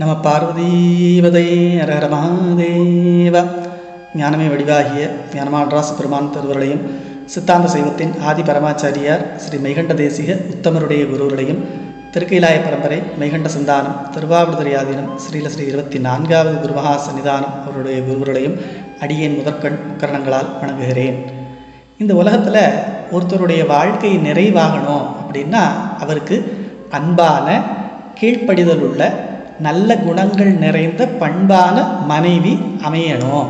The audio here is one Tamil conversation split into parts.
நம பார்வதீவதை அரஹர மகாதேவ. ஞானமே வடிவாகிய ஞானமான்ராசு பெருமான் திருவருளையும் சித்தாந்த சைவத்தின் ஆதி பரமாச்சாரியார் ஸ்ரீ மெய்கண்ட தேசிக உத்தமருடைய குருவருடையும் திருக்கைலாய பரம்பரை மெய்கண்ட சந்தானம் திருவாவூர்தரியாதீனம் ஸ்ரீல ஸ்ரீ இருபத்தி நான்காவது குருமகா சன்னிதானம் அவருடைய குருவருடையும் அடியேன் முதற்கண் கரணங்களால் வணங்குகிறேன். இந்த உலகத்தில் ஒருத்தருடைய வாழ்க்கை நிறைவாகணும் அப்படின்னா அவருக்கு அன்பான கீழ்ப்படிதல் உள்ள நல்ல குணங்கள் நிறைந்த பண்பான மனைவி அமையணும்.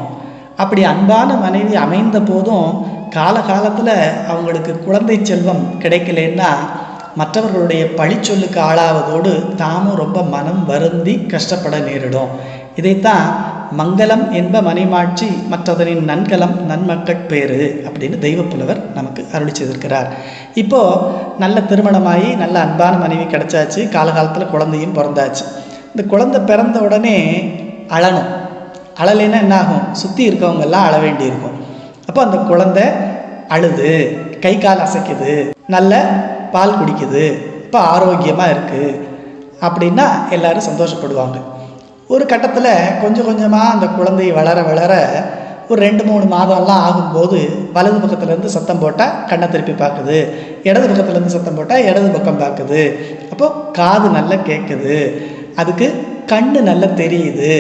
அப்படி அன்பான மனைவி அமைந்த போதும் காலகாலத்தில் அவங்களுக்கு குழந்தை செல்வம் கிடைக்கலன்னா மற்றவர்களுடைய பழிச்சொல்லுக்கு ஆளாவதோடு தாமும் ரொம்ப மனம் வருந்தி கஷ்டப்பட நேரிடும். இதைத்தான் மங்களம் என்ப மனைமாட்சி மற்றதனின் நன்கலம் நன்மக்கள் பேரு அப்படின்னு தெய்வப்புலவர் நமக்கு அருளி செய்திருக்கிறார். இப்போது நல்ல திருமணமாகி நல்ல அன்பான மனைவி கிடைச்சாச்சு. காலகாலத்தில் குழந்தையும் பிறந்தாச்சு. இந்த குழந்தை பிறந்த உடனே அழணும். அழலைன்னா என்ன ஆகும் சுற்றி இருக்கவங்கெல்லாம் அழ வேண்டியிருக்கும். அப்போ அந்த குழந்தை அழுது கை கால் அசைக்குது நல்ல பால் குடிக்குது இப்போ ஆரோக்கியமாக இருக்குது அப்படின்னா எல்லாரும் சந்தோஷப்படுவாங்க. ஒரு கட்டத்தில் கொஞ்சம் கொஞ்சமாக அந்த குழந்தை வளர வளர ஒரு ரெண்டு மூணு மாதம்லாம் ஆகும்போது வலது பக்கத்துலேருந்து சத்தம் போட்டால் கண்ணை திருப்பி பார்க்குது. இடது பக்கத்துலேருந்து சத்தம் போட்டால் இடது பக்கம் பார்க்குது. அப்போது காது நல்லா கேட்குது. அதுக்கு கண்ணு நல்லா தெரியுது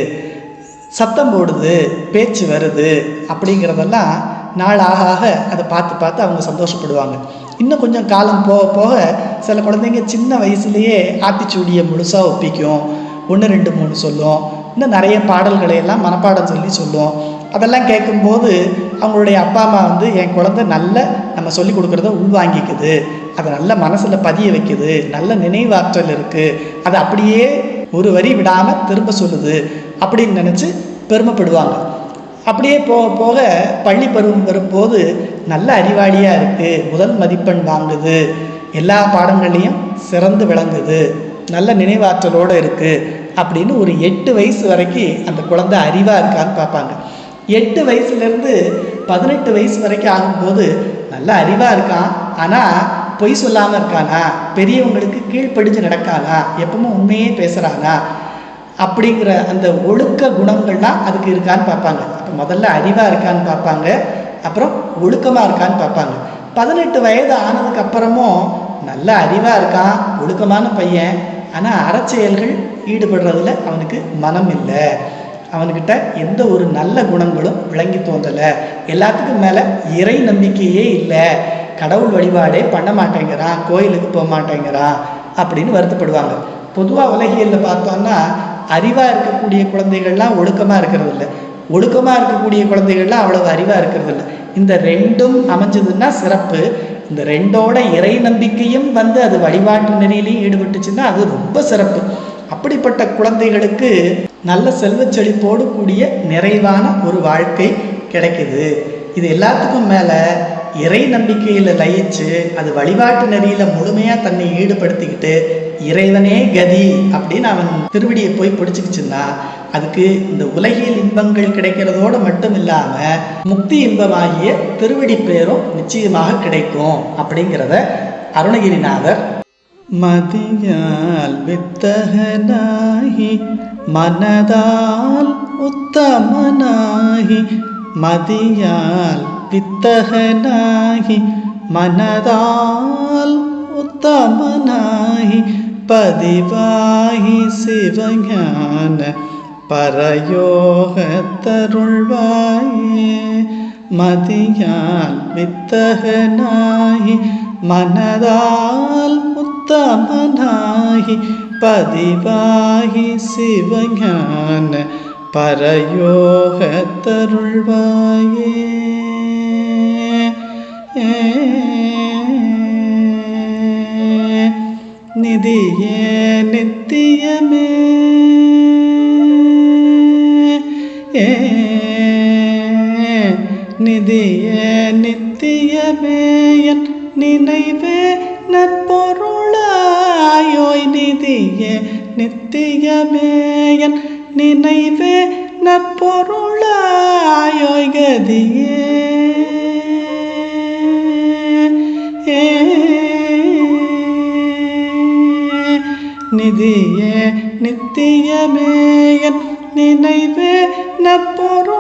சத்தம் போடுது பேச்சு வருது அப்படிங்கிறதெல்லாம் நாள் ஆக ஆக அதை பார்த்து பார்த்து அவங்க சந்தோஷப்படுவாங்க. இன்னும் கொஞ்சம் காலம் போக போக சில குழந்தைங்க சின்ன வயசுலேயே ஆத்திச்சூடியை முழுசாக ஒப்பிக்கும். ஒன்று ரெண்டு மூணு சொல்லும். இன்னும் நிறைய பாடல்களை எல்லாம் மனப்பாடம் சொல்லி சொல்லும். அதெல்லாம் கேட்கும்போது அவங்களுடைய அப்பா அம்மா வந்து என் குழந்தை நல்ல நம்ம சொல்லி கொடுக்குறத உள்வாங்கிக்குது. அதை நல்ல மனசில் பதிய வைக்குது. நல்ல நினைவாற்றல் இருக்குது அதை அப்படியே ஒரு வரி விடாமல் திரும்ப சொல்லுது அப்படின்னு நினச்சி பெருமைப்படுவாங்க. அப்படியே போக போக பள்ளி பருவம் வரும்போது நல்ல அறிவாளியாக இருக்குது முதல் மதிப்பெண் வாங்குது எல்லா பாடங்கள்லேயும் சிறந்து விளங்குது நல்ல நினைவாற்றலோடு இருக்குது அப்படின்னு ஒரு எட்டு வயசு வரைக்கும் அந்த குழந்தை அறிவாக இருக்கான்னு பார்ப்பாங்க. எட்டு வயசுலேருந்து பதினெட்டு வயசு வரைக்கும் ஆகும்போது நல்ல அறிவாக இருக்கான். ஆனால் பொய் சொல்லாமல் இருக்கானா? பெரியவங்களுக்கு கீழ்ப்படிஞ்சு நடக்கானா எப்பவுமே உண்மையே பேசுகிறானா அப்படிங்கிற அந்த ஒழுக்க குணங்கள்லாம் அதுக்கு இருக்கான்னு பார்ப்பாங்க. அப்போ முதல்ல அறிவாக இருக்கான்னு பார்ப்பாங்க. அப்புறம் ஒழுக்கமாக இருக்கான்னு பார்ப்பாங்க. பதினெட்டு வயது ஆனதுக்கு அப்புறமும் நல்ல அறிவாக இருக்கான் ஒழுக்கமான பையன். ஆனால் அறச்செயல்கள் ஈடுபடுறதுல அவனுக்கு மனம் இல்லை. அவன்கிட்ட எந்த ஒரு நல்ல குணங்களும் விளங்கி தோன்றலை. எல்லாத்துக்கும் மேலே இறை நம்பிக்கையே இல்லை. கடவுள் வழிபாடே பண்ண மாட்டேங்கிறான் கோயிலுக்கு போக மாட்டேங்கிறான் அப்படின்னு வருத்தப்படுவாங்க. பொதுவாக உலகியலில் பார்த்தோம்னா அறிவாக இருக்கக்கூடிய குழந்தைகள்லாம் ஒழுக்கமாக இருக்கிறது இல்லை ஒழுக்கமாக இருக்கக்கூடிய குழந்தைகள்லாம் அவ்வளவு அறிவாக இருக்கிறது இல்லை இந்த ரெண்டும் அமைஞ்சதுன்னா சிறப்பு. இந்த ரெண்டோட இறை நம்பிக்கையும் வந்து அது வழிபாட்டு நெறியிலையும் ஈடுபட்டுச்சுன்னா அது ரொம்ப சிறப்பு. அப்படிப்பட்ட குழந்தைகளுக்கு நல்ல செல்வ செழிப்போடு கூடிய நிறைவான ஒரு வாழ்க்கை கிடைக்குது. இது எல்லாத்துக்கும் மேலே இறை நம்பிக்கையில் லயிச்சு அது வழிபாட்டு நெறியில் முழுமையாக தன்னை ஈடுபடுத்திக்கிட்டு இறைவனே கதி அப்படின்னு அவன் திருவடியை போய் பிடிச்சிக்கிச்சுன்னா அதுக்கு இந்த உலகியல் இன்பங்கள் கிடைக்கிறதோடு மட்டும் இல்லாமல் முக்தி இன்பமாகிய திருவடி பேரும் நிச்சயமாக கிடைக்கும் அப்படிங்கிறத அருணகிரிநாதர் மதியால் வித்தகனாகி மனதால் உத்தமனாகி மதியால் வித்தகனாகி மனதால் உத்தமனாகி பதிவாகி சிவஞான பரயோகத்தருள்வாயே. மதியால் வித்தகனாகி மனதால் உத்தமனாகி பதிவாகி சிவஞான பரயோகத்தருள்வாயே நிதியே நித்தியமே நிதியே நித்தியமே என் நினைவே நற்பொருளாயோய் நிதியே நித்தியமே என் நினைவே நற்பொருளாயோய் கதியே நிதியே நித்தியமேயன் நினைவே நப்பொருளாயோய்கதியே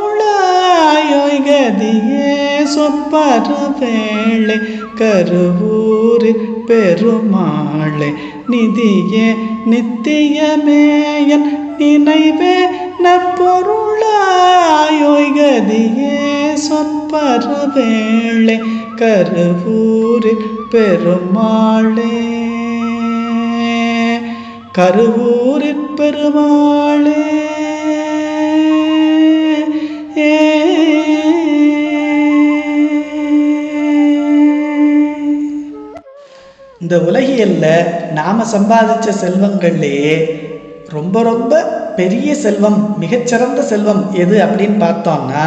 சொப்பர வேளை கருவூரில் பெருமாளே நிதியே நித்தியமேயன் நினைவே நப்பொருளாயோய்கதியே சொற்பர வேளை கருவூரில் பெருமாளே. கருவூரில் பெருமாளே. ஏ. இந்த உலகியல்ல நாம சம்பாதிச்ச செல்வங்கள்லேயே ரொம்ப ரொம்ப பெரிய செல்வம் மிகச்சிறந்த செல்வம் எது அப்படின்னு பார்த்தோம்னா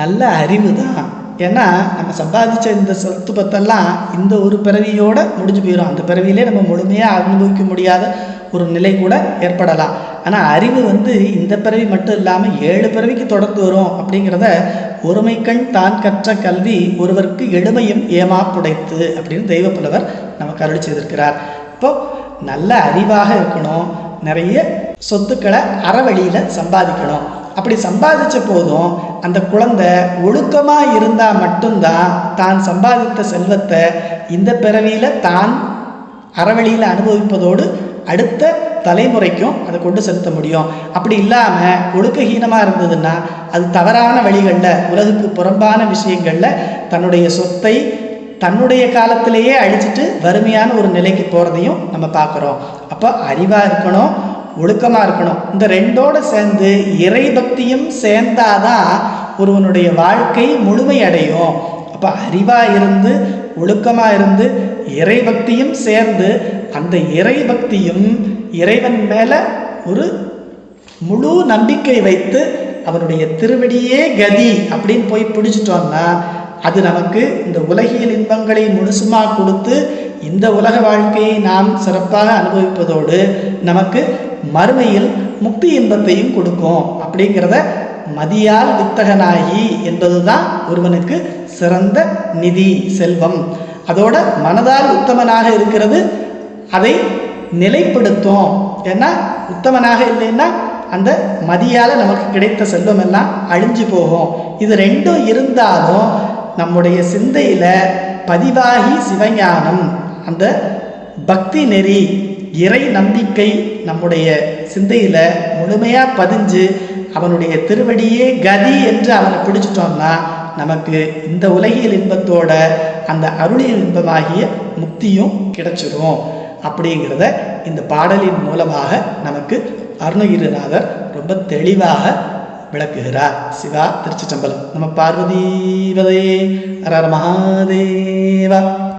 நல்ல அறிவு தான். ஏன்னா நம்ம சம்பாதிச்ச இந்த சொத்து பத்தெல்லாம் இந்த ஒரு பிறவியோட முடிஞ்சு போயிடும் அந்த பிறவியிலே நம்ம முழுமையாக அனுபவிக்க முடியாத ஒரு நிலை கூட ஏற்படலாம். ஆனால் அறிவு வந்து இந்த பிறவி மட்டும் இல்லாமல் ஏழு பிறவிக்கு தொடர்ந்து வரும் அப்படிங்கிறத ஒருமைக்கண் தான் கற்ற கல்வி ஒருவருக்கு எளிமையும் ஏமாப்புடைத்து அப்படின்னு தெய்வ புலவர் நமக்கு அருள் செய்திருக்கிறார். இப்போ நல்ல அறிவாக இருக்கணும். நிறைய சொத்துக்களை அறவழியில் சம்பாதிக்கணும். அப்படி சம்பாதிச்ச போதும் அந்த குழந்தை ஒழுக்கமாக இருந்தால் மட்டும்தான் தான் சம்பாதித்த செல்வத்தை இந்த பிறவியில் தான் அறவழியில் அனுபவிப்பதோடு அடுத்த தலைமுறைக்கும் அதை கொண்டு செலுத்த முடியும். அப்படி இல்லாமல் ஒழுக்கஹீனமாக இருந்ததுன்னா அது தவறான வழிகளில் உலகுக்கு புறம்பான விஷயங்களில் தன்னுடைய சொத்தை தன்னுடைய காலத்திலேயே அழிச்சிட்டு வறுமையான ஒரு நிலைக்கு போகிறதையும் நம்ம பார்க்குறோம். அப்போ அறிவாக இருக்கணும் ஒழுக்கமாக இருக்கணும். இந்த ரெண்டோடு சேர்ந்து இறை பக்தியும் சேர்ந்தாதான் ஒருவனுடைய வாழ்க்கை முழுமை அடையும் அப்போ அறிவாக இருந்து ஒழுக்கமாக இருந்து இறை பக்தியும் சேர்ந்து அந்த இறை பக்தியும் இறைவன் மேலே ஒரு முழு நம்பிக்கை வைத்து அவனுடைய திருவடியே கதி அப்படின்னு போய் பிடிச்சிட்டோம்னா அது நமக்கு இந்த உலகியல் இன்பங்களை முழுசுமாக கொடுத்து இந்த உலக வாழ்க்கையை நாம் சிறப்பாக அனுபவிப்பதோடு நமக்கு மறுமையில் முக்தி இன்பத்தையும் கொடுக்கும் அப்படிங்கிறத மதியால் வித்தகனாகி என்பதுதான் ஒருவனுக்கு சிறந்த நிதி செல்வம். அதோட மனதால் உத்தமனாக இருக்கிறது அதை நிலைப்படுத்தும். ஏன்னா உத்தமனாக இல்லைன்னா அந்த மதியால் நமக்கு கிடைத்த செல்வம் எல்லாம் அழிஞ்சு போகும். இது ரெண்டும் இருந்தாலும் நம்முடைய சிந்தையில் பதிவாகி சிவஞானம் அந்த பக்தி நெறி இறை நம்பிக்கை நம்முடைய சிந்தையில் முழுமையாக பதிஞ்சு அவனுடைய திருவடியே கதி என்று அவனை பிடிச்சிட்டோம்னா நமக்கு இந்த உலகியல் இன்பத்தோட அந்த அருளியல் இன்பமாகிய முக்தியும் கிடைச்சிடும் அப்படிங்கிறத இந்த பாடலின் மூலமாக நமக்கு அருணகிரிநாதர் ரொம்ப தெளிவாக விளக்குகிறார். சிவா திருச்சிற்றம்பலம். நம்ம பார்வதீவதே ஹர மகாதேவா.